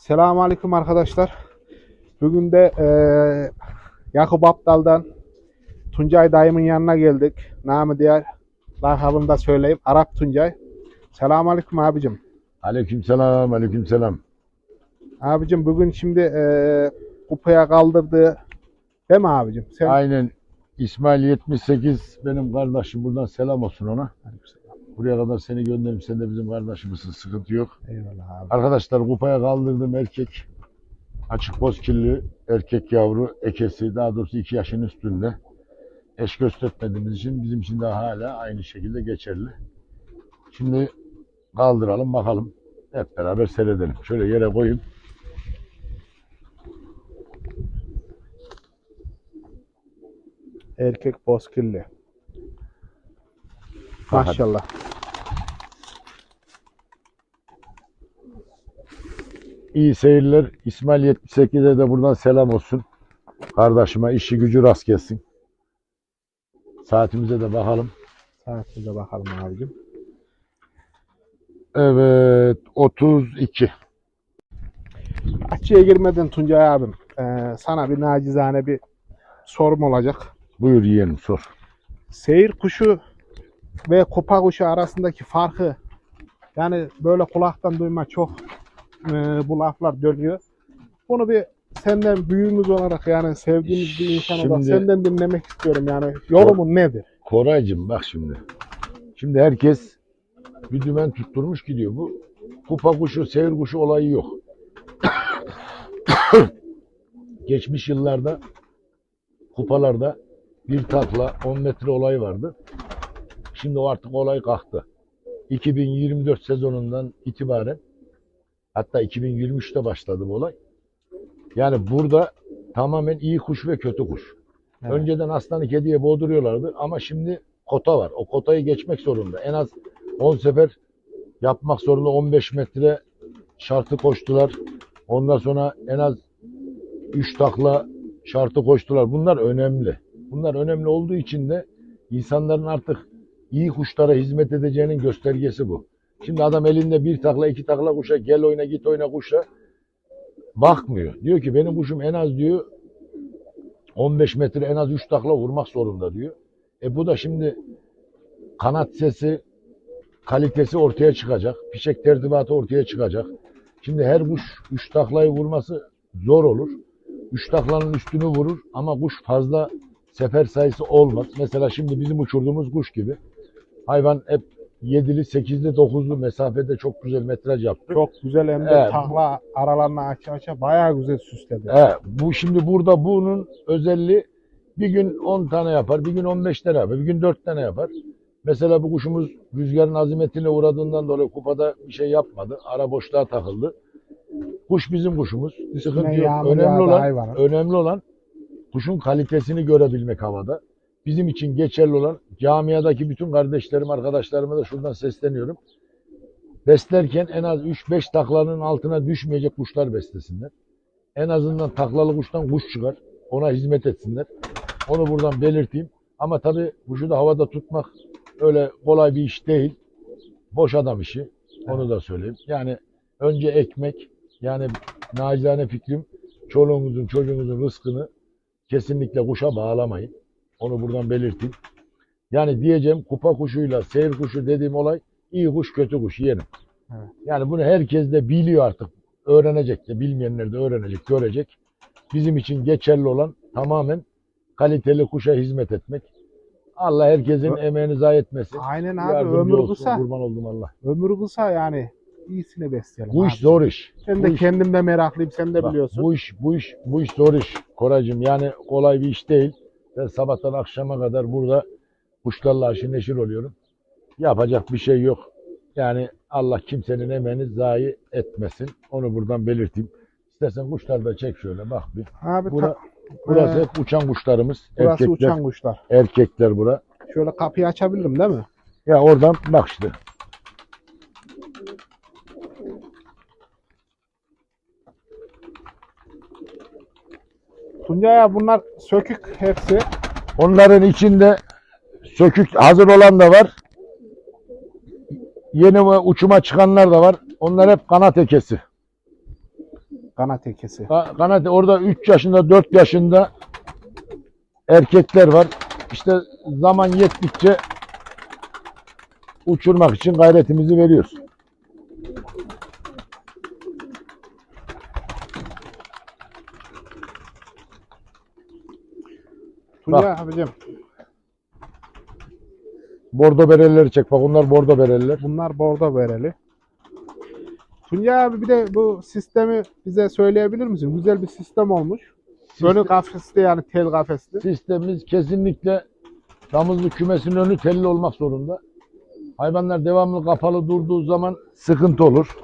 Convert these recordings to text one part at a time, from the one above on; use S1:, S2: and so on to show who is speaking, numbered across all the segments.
S1: Selamun Aleyküm arkadaşlar. Bugün de eee Yakup Aptal'dan Tuncay dayımın yanına geldik. Namı diğer lakabını da söyleyeyim. Arap Tuncay. Selamun Aleyküm abicim.
S2: Aleykümselam, aleykümselam.
S1: Abicim bugün şimdi eee kupaya kaldırdı. Değil mi abicim? Sen...
S2: Aynen İsmail 78 benim kardeşim. Buradan selam olsun ona. Buraya kadar seni gönderdim. Sen de bizim kardeşimizsin. Sıkıntı yok.
S1: Eyvallah abi.
S2: Arkadaşlar kupaya kaldırdım erkek. Açık bozkirli erkek yavru ekesi. Daha doğrusu 2 yaşın üstünde. Eş göstermediğimiz için bizim için de hala aynı şekilde geçerli. Şimdi kaldıralım bakalım. Hep beraber seyredelim. Şöyle yere koyayım.
S1: Erkek bozkirli. Maşallah.
S2: İyi seyirler. İsmail 78'e de buradan selam olsun. Kardeşime işi gücü rast gelsin. Saatimize de bakalım.
S1: Saatimize bakalım abicim.
S2: Evet 32.
S1: Bahçeye girmeden Tuncay abim eee, sana bir nacizane bir sorum olacak.
S2: Buyur yeğenim sor.
S1: seyir kuşu ve kupa kuşu arasındaki farkı yani böyle kulaktan duyma çok e, bu laflar dönüyor. Bunu bir senden büyüğümüz olarak yani sevdiğimiz bir insan olarak
S2: Şimdi-
S1: senden dinlemek istiyorum yani yorumun nedir?
S2: Koraycığım bak şimdi. Şimdi herkes bir dümen tutturmuş gidiyor. Bu kupa kuşu, seyir kuşu olayı yok. Geçmiş yıllarda kupalarda bir takla 10 metre olayı vardı. Şimdi o artık olay kalktı. 2024 sezonundan itibaren hatta 2023'te başladı bu olay. Yani burada tamamen iyi kuş ve kötü kuş.
S1: Evet.
S2: Önceden aslanı kediye boğduruyorlardı ama şimdi kota var. O kotayı geçmek zorunda. En az 10 sefer yapmak zorunda 15 metre şartı koştular. Ondan sonra en az 3 takla şartı koştular. Bunlar önemli. Bunlar önemli olduğu için de insanların artık iyi kuşlara hizmet edeceğinin göstergesi bu. Şimdi adam elinde bir takla iki takla kuşa gel oyna git oyna kuşa bakmıyor. Diyor ki benim kuşum en az diyor 15 metre en az 3 takla vurmak zorunda diyor. E bu da şimdi kanat sesi kalitesi ortaya çıkacak. Fişek tertibatı ortaya çıkacak. Şimdi her kuş 3 taklayı vurması zor olur. 3 taklanın üstünü vurur ama kuş fazla sefer sayısı olmaz. Mesela şimdi bizim uçurduğumuz kuş gibi. Hayvan hep 7'li, 8'li, 9'lu mesafede çok güzel metraj yaptı.
S1: Çok güzel hem de
S2: Evet.
S1: takla aralarını aça aça bayağı güzel süsledi.
S2: He, bu şimdi burada bunun özelliği bir gün 10 tane yapar, bir gün 15 tane yapar, bir gün 4 tane yapar. Mesela bu kuşumuz rüzgarın azimetine uğradığından dolayı kupada bir şey yapmadı. Ara boşluğa takıldı. Kuş bizim kuşumuz. Sıkıntı yok. Önemli olan, önemli olan kuşun kalitesini görebilmek havada. Bizim için geçerli olan camiadaki bütün kardeşlerim, arkadaşlarıma da şuradan sesleniyorum. Beslerken en az 3-5 taklanın altına düşmeyecek kuşlar beslesinler. En azından taklalı kuştan kuş çıkar. Ona hizmet etsinler. Onu buradan belirteyim. Ama tabii kuşu da havada tutmak öyle kolay bir iş değil. Boş adam işi. Onu da söyleyeyim. Yani önce ekmek yani nacizane fikrim çoluğunuzun çocuğunuzun rızkını kesinlikle kuşa bağlamayın. Onu buradan belirteyim. Yani diyeceğim kupa kuşuyla seyir kuşu dediğim olay iyi kuş kötü kuş yerim.
S1: Evet.
S2: Yani bunu herkes de biliyor artık. Öğrenecek de bilmeyenler de öğrenecek, görecek. Bizim için geçerli olan tamamen kaliteli kuşa hizmet etmek. Allah herkesin
S1: Ö-
S2: emeğini zayi etmesin.
S1: Aynen abi
S2: Yardımcı
S1: ömür
S2: olsun,
S1: kısa.
S2: Kurban oldum Allah.
S1: Ömür kısa yani iyisini besleyelim.
S2: Bu iş
S1: abi.
S2: zor iş.
S1: Ben
S2: Bu
S1: de
S2: iş-
S1: kendim de meraklıyım sen de
S2: Bak,
S1: biliyorsun.
S2: Bu iş, bu iş, bu iş zor iş Koraycığım. Yani kolay bir iş değil. Ben sabahtan akşama kadar burada kuşlarla aşırı neşir oluyorum. Yapacak bir şey yok. Yani Allah kimsenin emeğini zayi etmesin. Onu buradan belirteyim. İstersen kuşları da çek şöyle bak bir.
S1: Abi
S2: Bura, burası
S1: Ee,
S2: hep uçan kuşlarımız.
S1: burası
S2: erkekler,
S1: uçan kuşlar.
S2: erkekler bura.
S1: Şöyle kapıyı açabilirim değil mi?
S2: Ya oradan bak işte.
S1: Tuncay abi bunlar sökük hepsi.
S2: Onların içinde sökük hazır olan da var. Yeni uçuma çıkanlar da var. Onlar hep kanat ekesi.
S1: Kanat ekesi.
S2: Ka- Kanat orada 3 yaşında 4 yaşında erkekler var. İşte zaman yettikçe uçurmak için gayretimizi veriyoruz.
S1: Tuncay abicim
S2: Bordo berelileri çek. Bak onlar bordo bereliler.
S1: bunlar bordo bereli. Tuncay abi bir de bu sistemi bize söyleyebilir misin? Güzel bir sistem olmuş. Önü kafesli yani tel kafesli.
S2: Sistemimiz kesinlikle damızlık kümesinin önü telli olmak zorunda. Hayvanlar devamlı kapalı durduğu zaman sıkıntı olur.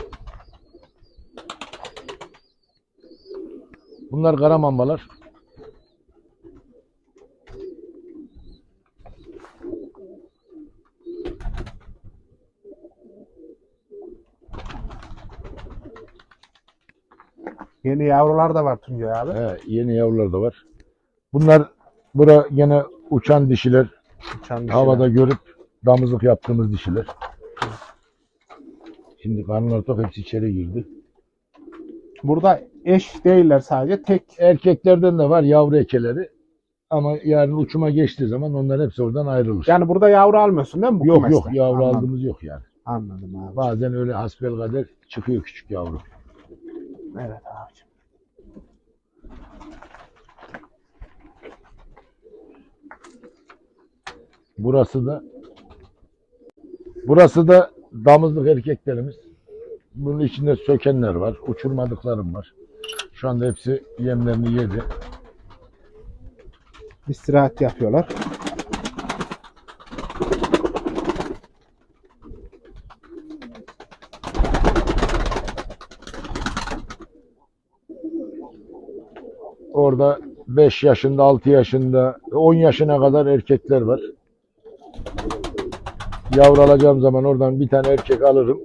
S2: Bunlar karamambalar.
S1: Yeni yavrular da var Tuncay abi.
S2: He, yeni yavrular da var. Bunlar bura gene uçan dişiler.
S1: Uçan dişiler.
S2: Havada görüp damızlık yaptığımız dişiler. Şimdi karnlar tok hepsi içeri girdi.
S1: Burada eş değiller sadece tek.
S2: Erkeklerden de var yavru ekeleri. Ama yarın uçuma geçtiği zaman onlar hepsi oradan ayrılır.
S1: Yani burada yavru almıyorsun değil mi bu
S2: yok
S1: kümeste?
S2: yok yavru
S1: Anladım.
S2: aldığımız yok yani.
S1: Anladım abi.
S2: Bazen öyle hasbelkader çıkıyor küçük yavru.
S1: Evet abicim.
S2: Burası da burası da damızlık erkeklerimiz. Bunun içinde sökenler var. Uçurmadıklarım var. Şu anda hepsi yemlerini yedi.
S1: İstirahat yapıyorlar.
S2: Orada 5 yaşında, 6 yaşında, 10 yaşına kadar erkekler var. Yavru alacağım zaman oradan bir tane erkek alırım.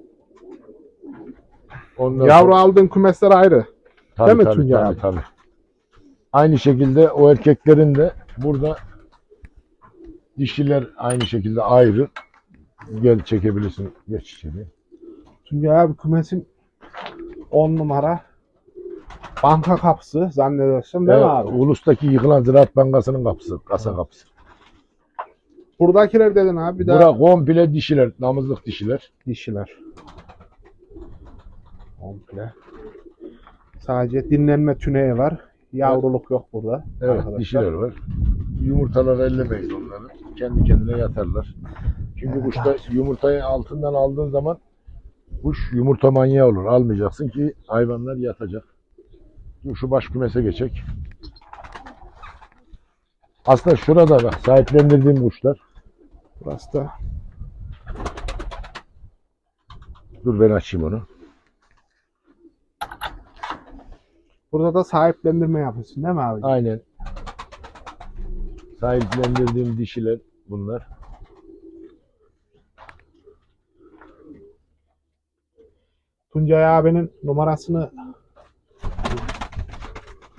S2: Ondan
S1: Yavru
S2: sonra-
S1: aldığın kümesler ayrı.
S2: Tabii,
S1: Değil mi
S2: tabii,
S1: Tuncay
S2: tabii,
S1: abi?
S2: tabii. Aynı şekilde o erkeklerin de burada dişiler aynı şekilde ayrı. Gel çekebilirsin. Geç içeri.
S1: Tuncay abi kümesin 10 numara banka kapısı zannediyorsun değil mi abi?
S2: Ulus'taki yıkılan Ziraat Bankası'nın kapısı, kasa kapısı.
S1: Buradakiler dedin abi bir daha
S2: Bura komple dişiler, damızlık dişiler.
S1: dişiler. Komple. Sadece dinlenme tüneyi var. Yavruluk yok burada.
S2: Evet,
S1: arkadaşlar.
S2: dişiler var. Yumurtaları ellemeyiz onları. Kendi kendine yatarlar. Çünkü
S1: Evet,
S2: kuşta yumurtayı altından aldığın zaman kuş yumurta manyağı olur. Almayacaksın ki hayvanlar yatacak. Şu baş kümese geçecek. Aslında şurada bak sahiplendirdiğim kuşlar.
S1: Burası da
S2: Dur ben açayım onu.
S1: burada da sahiplendirme yapıyorsun değil mi abi?
S2: Aynen. Sahiplendirdiğim dişiler bunlar.
S1: Tuncay abinin numarasını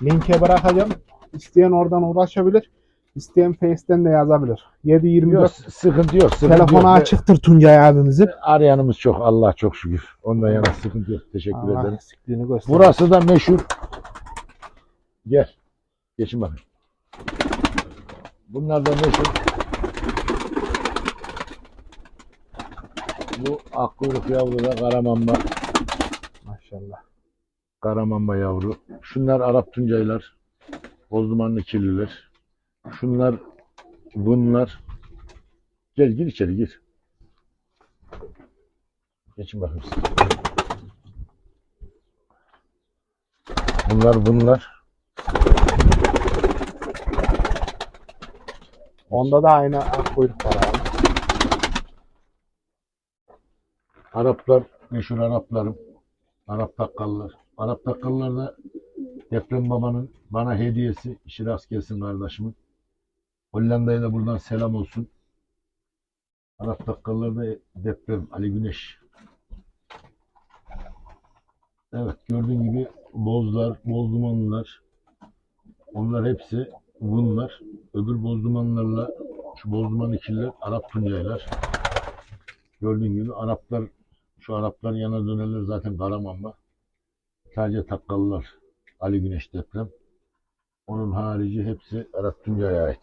S1: linke bırakacağım. İsteyen oradan ulaşabilir. İsteyen Face'ten de yazabilir. 724
S2: Yok, sıkıntı yok. Sıkıntı
S1: telefonu
S2: yok.
S1: açıktır Tuncay abimizin.
S2: Arayanımız çok Allah çok şükür. Ondan yana sıkıntı yok. Teşekkür
S1: Allah
S2: ederim.
S1: eksikliğini göster.
S2: Burası da meşhur. Gel. Geçin bakın. Bunlar da meşhur. Bu akkuyruk yavru da karamamba.
S1: Maşallah.
S2: Karamamba yavru. Şunlar Arap tuncaylar. Bozdumanlı kirliler. Şunlar bunlar. Gel gir içeri gir. Geçin bakın siz. Bunlar bunlar.
S1: Onda da aynı kuyruk var abi.
S2: Araplar, meşhur Araplarım. Arap takkallar. Arap takkallar da deprem babanın bana hediyesi. İşi rast gelsin kardeşimin. Hollanda'ya da buradan selam olsun. Arap takkallar da deprem. Ali Güneş. Evet gördüğün gibi bozlar, boz dumanlılar. Onlar hepsi bunlar. Öbür boz dumanlarla şu boz duman ikililer Arap tuncaylar. Gördüğün gibi Araplar şu Araplar yana dönerler zaten Karaman'da. Sadece takkalılar. Ali Güneş deprem. Onun harici hepsi Arat Tuncay'a ait.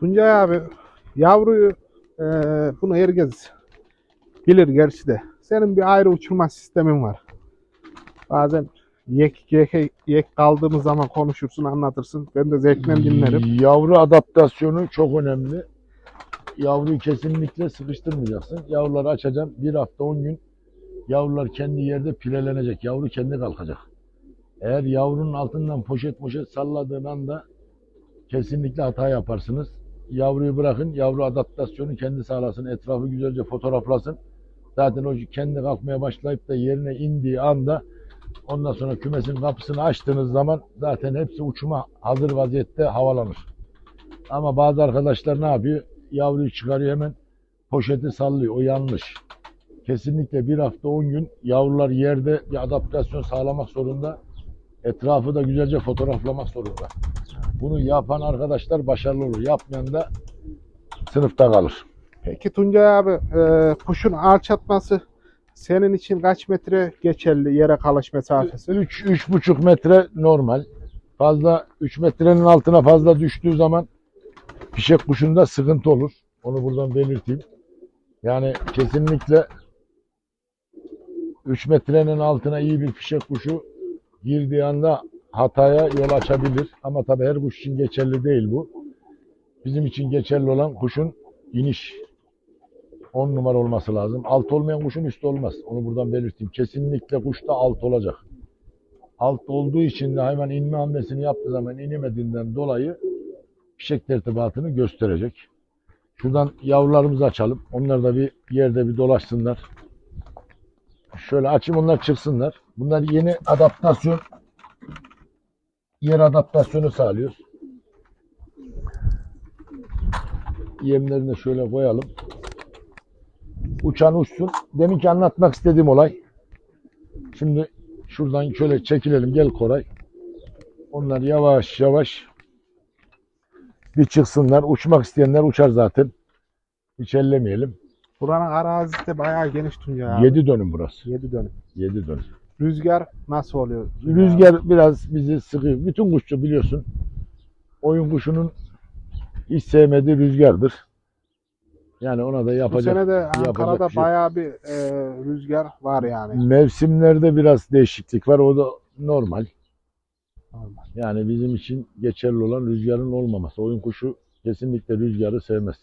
S1: Tuncay abi yavruyu e, bunu herkes bilir gerçi de. Senin bir ayrı uçurma sistemin var. Bazen yek, yek, yek kaldığımız zaman konuşursun anlatırsın. Ben de zevkle dinlerim.
S2: Yavru adaptasyonu çok önemli. Yavruyu kesinlikle sıkıştırmayacaksın. Yavruları açacaksın. Bir hafta 10 gün yavrular kendi yerde pirelenecek. Yavru kendi kalkacak. Eğer yavrunun altından poşet poşet salladığın anda kesinlikle hata yaparsınız. Yavruyu bırakın. Yavru adaptasyonu kendi sağlasın. Etrafı güzelce fotoğraflasın. Zaten o kendi kalkmaya başlayıp da yerine indiği anda ondan sonra kümesin kapısını açtığınız zaman zaten hepsi uçuma hazır vaziyette havalanır. Ama bazı arkadaşlar ne yapıyor? Yavruyu çıkarıyor hemen poşeti sallıyor. O yanlış. Kesinlikle bir hafta 10 gün yavrular yerde bir adaptasyon sağlamak zorunda. Etrafı da güzelce fotoğraflamak zorunda. Bunu yapan arkadaşlar başarılı olur. Yapmayan da sınıfta kalır.
S1: Peki Tuncay abi e, kuşun alçatması senin için kaç metre geçerli yere kalış mesafesi?
S2: 3 3,5 metre normal. Fazla 3 metrenin altına fazla düştüğü zaman fişek kuşunda sıkıntı olur. Onu buradan belirteyim. Yani kesinlikle 3 metrenin altına iyi bir fişek kuşu girdiği anda hataya yol açabilir. Ama tabii her kuş için geçerli değil bu. Bizim için geçerli olan kuşun iniş 10 numara olması lazım. Alt olmayan kuşun üstü olmaz. Onu buradan belirteyim. Kesinlikle kuşta alt olacak. Alt olduğu için de hayvan inme hamlesini yaptığı zaman inemediğinden dolayı fişek tertibatını gösterecek. Şuradan yavrularımızı açalım. Onlar da bir yerde bir dolaşsınlar. Şöyle açayım onlar çıksınlar. Bunlar yeni adaptasyon yer adaptasyonu sağlıyoruz. Yemlerini şöyle koyalım. Uçan uçsun. Deminki anlatmak istediğim olay. Şimdi şuradan şöyle çekilelim. Gel Koray. Onlar yavaş yavaş bir çıksınlar. Uçmak isteyenler uçar zaten. Hiç ellemeyelim.
S1: Buranın arazisi de bayağı geniş Tuncay abi.
S2: 7 dönüm burası.
S1: 7 dönüm.
S2: 7 dönüm.
S1: Rüzgar nasıl oluyor? Tuncay abi?
S2: Rüzgar biraz bizi sıkıyor. Bütün kuşçu biliyorsun. Oyun kuşunun hiç sevmediği rüzgardır. Yani ona da
S1: Bu
S2: yapacak.
S1: sene de Ankara'da
S2: şey
S1: bayağı bir e, rüzgar var yani.
S2: Mevsimlerde biraz değişiklik var. O da normal.
S1: Normal.
S2: Yani bizim için geçerli olan rüzgarın olmaması. Oyun kuşu kesinlikle rüzgarı sevmez.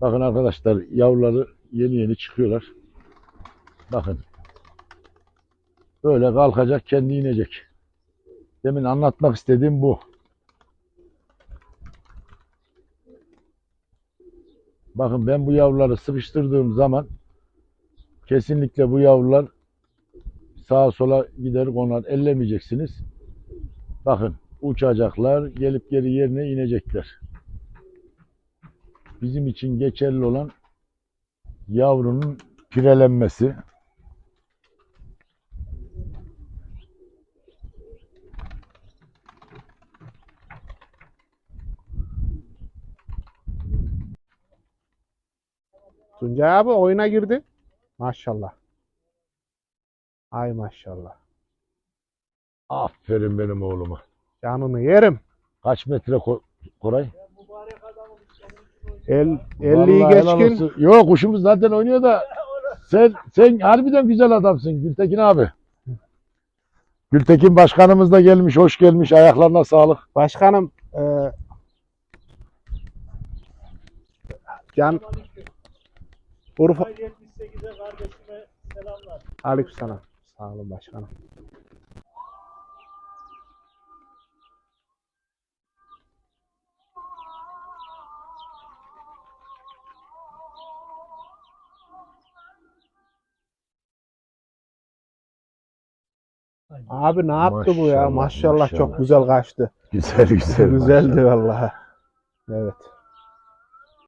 S2: Bakın arkadaşlar yavruları yeni yeni çıkıyorlar. Bakın. Böyle kalkacak kendi inecek. Demin anlatmak istediğim bu. Bakın ben bu yavruları sıkıştırdığım zaman kesinlikle bu yavrular sağa sola gider konar. Ellemeyeceksiniz. Bakın uçacaklar, gelip geri yerine inecekler. Bizim için geçerli olan yavrunun pirelenmesi.
S1: Tuncay abi oyuna girdi. Maşallah. Ay maşallah.
S2: Aferin benim oğluma.
S1: Canını yerim.
S2: Kaç metre Ko- Koray?
S1: El, 50'yi
S2: Vallahi helal
S1: geçkin.
S2: olsun. Yok kuşumuz zaten oynuyor da sen sen harbiden güzel adamsın Gültekin abi. Gültekin başkanımız da gelmiş, hoş gelmiş. Ayaklarına sağlık.
S1: Başkanım e, Can Urfa
S3: 78'e kardeşime selamlar.
S1: Aleykümselam. Sağ olun başkanım. Abi ne yaptı bu ya?
S2: Maşallah,
S1: Maşallah, çok
S2: maşallah.
S1: güzel kaçtı.
S2: Güzel güzel.
S1: Güzeldi vallahi. Evet.